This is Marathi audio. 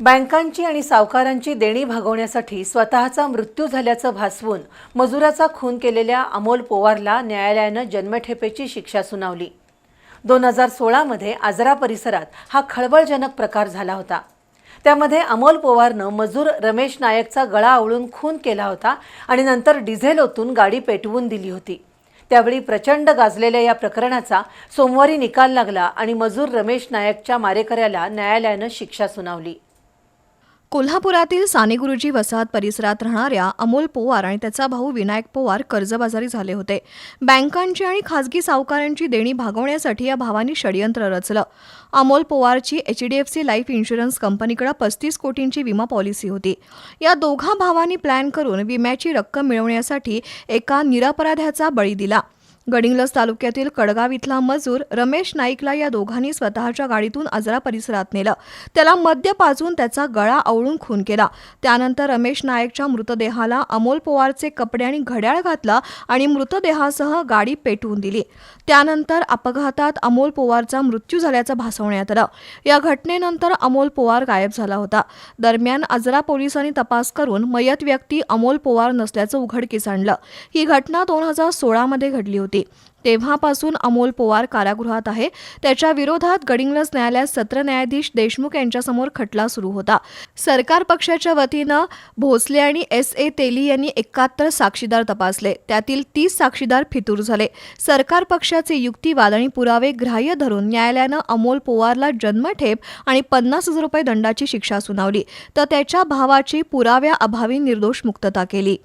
बँकांची आणि सावकारांची देणी भागवण्यासाठी स्वतःचा मृत्यू झाल्याचं भासवून मजुराचा खून केलेल्या अमोल पोवारला न्यायालयानं जन्मठेपेची शिक्षा सुनावली. दोन हजार सोळामध्ये आजरा परिसरात हा खळबळजनक प्रकार झाला होता. त्यामध्ये अमोल पोवारनं मजूर रमेश नायकचा गळा आवळून खून केला होता आणि नंतर डिझेल ओतून गाडी पेटवून दिली होती. त्यावेळी प्रचंड गाजलेल्या या प्रकरणाचा सोमवारी निकाल लागला आणि मजूर रमेश नायकच्या मारेकऱ्याला न्यायालयानं शिक्षा सुनावली. कोल्हापुरातील सानेगुरुजी वसाहत परिसरात राहणाऱ्या अमोल पोवार आणि त्याचा भाऊ विनायक पोवार कर्जबाजारी झाले होते. बँकांची आणि खासगी सावकारांची देणी भागवण्यासाठी या भावांनी षडयंत्र रचलं. Amol पोवारची H D F C life insurance कंपनीकडे पस्तीस कोटींची विमा पॉलिसी होती. या दोघा भावांनी प्लॅन करून विम्याची रक्कम मिळवण्यासाठी एका निरपराध्याचा बळी दिला. गडिंग्लज तालुक्यातील कडगाव इथला मजूर रमेश नाईकला या दोघांनी स्वतःच्या गाडीतून आजरा परिसरात नेलं. त्याला मद्य पाजून त्याचा गळा आवळून खून केला. त्यानंतर रमेश नाईकच्या मृतदेहाला अमोल पवारचे कपडे आणि घड्याळ घातला आणि मृतदेहासह गाडी पेटवून दिली. त्यानंतर अपघातात अमोल पवारचा मृत्यू झाल्याचं भासवण्यात आलं. या घटनेनंतर अमोल पवार गायब झाला होता. दरम्यान आजरा पोलिसांनी तपास करून मयत व्यक्ती अमोल पवार नसल्याचं उघडकीस आणलं. ही घटना दोन हजार सोळामध्ये घडली होती. तेव्हापासून अमोल पोवार कारागृहात आहे. त्याच्या विरोधात गडिंग्लज न्यायालयात सत्र न्यायाधीश देशमुख यांच्यासमोर खटला सुरू होता. सरकार पक्षाच्या वतीनं भोसले आणि एस ए तेली यांनी एकाहत्तर साक्षीदार तपासले. त्यातील तीस साक्षीदार फितूर झाले. सरकार पक्षाचे युक्तिवाद आणि पुरावे ग्राह्य धरून न्यायालयानं अमोल पोवारला जन्मठेप आणि पन्नास हजार रुपये दंडाची शिक्षा सुनावली. तर त्याच्या भावाची पुराव्याअभावी निर्दोष मुक्तता केली.